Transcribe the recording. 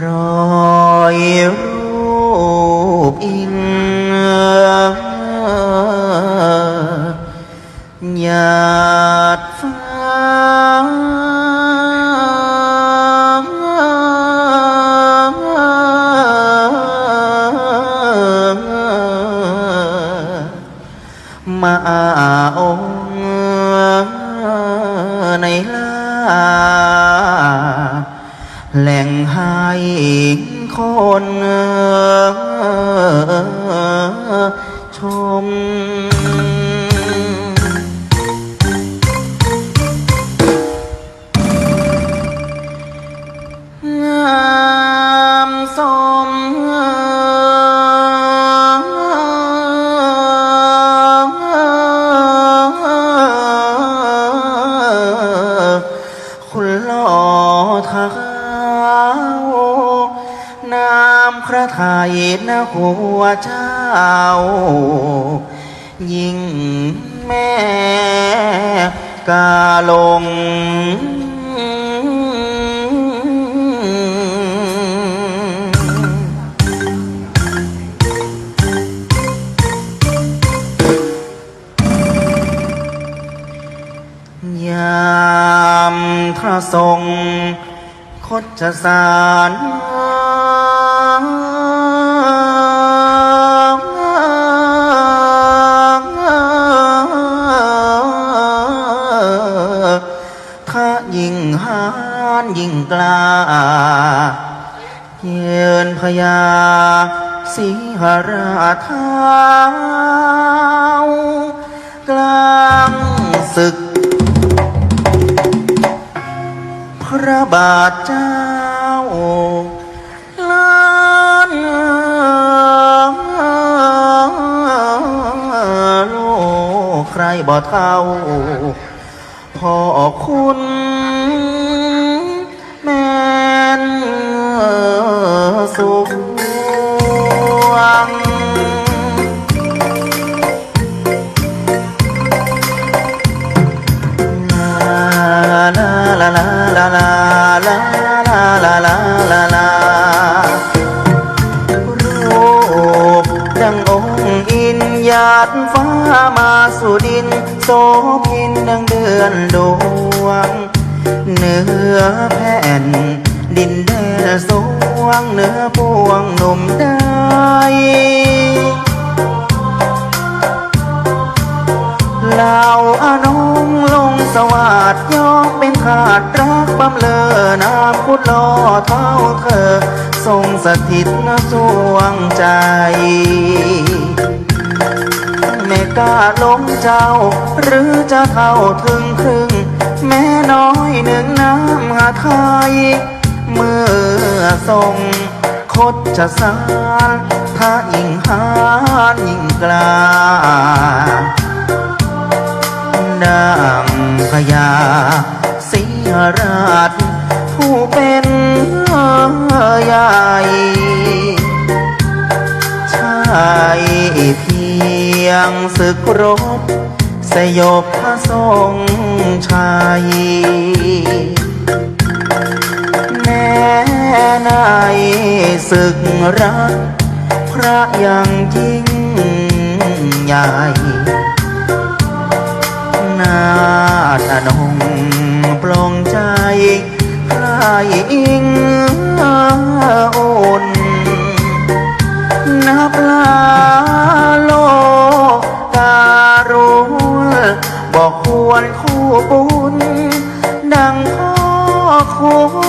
รอยรูปอิงยา คนชมงามสมคุณหล่อท้าามพระไทยนะหัวเจ้า ยิ่งแม่กาลง ยามพระทรงคดจสาร ถ้ายิ่งหานยิ่งกล้าเยืนพญาสีหราเท้ากลางศึก พระบาทเจ้าล้านโลกใครบ่เท่า พ่อคุณ หยาดฟ้ามาสู่ดิน โสพินดังเดือนดวง เนื้อแผ่น ดินแดนสวงเนื้อพวงหนุ่มได้เหล่าอานงลงสวัสดยอมเป็นขาดรักบำเลอนามพุทธลอเท้าเธอทรงสถิตณสวงใจ ไม่กล้าล้มเจ้า หรือจะเท่าถึงครึ่ง แม่น้อยหนึ่งน้ำหาไทย เมื่อทรงคดจะสารถ้ายิ่งหานยิ่งกล้าดังพญาสิราช ผู้เป็นใหญ่ งศึกรบ สยบพระทรงชัยแม้ในศึกรัก พระยังยิ่งใหญ่นาฏอนงปลงใจ ใครอิงอุ่นนั ควรคู่บุญ ดังพ่อคุณ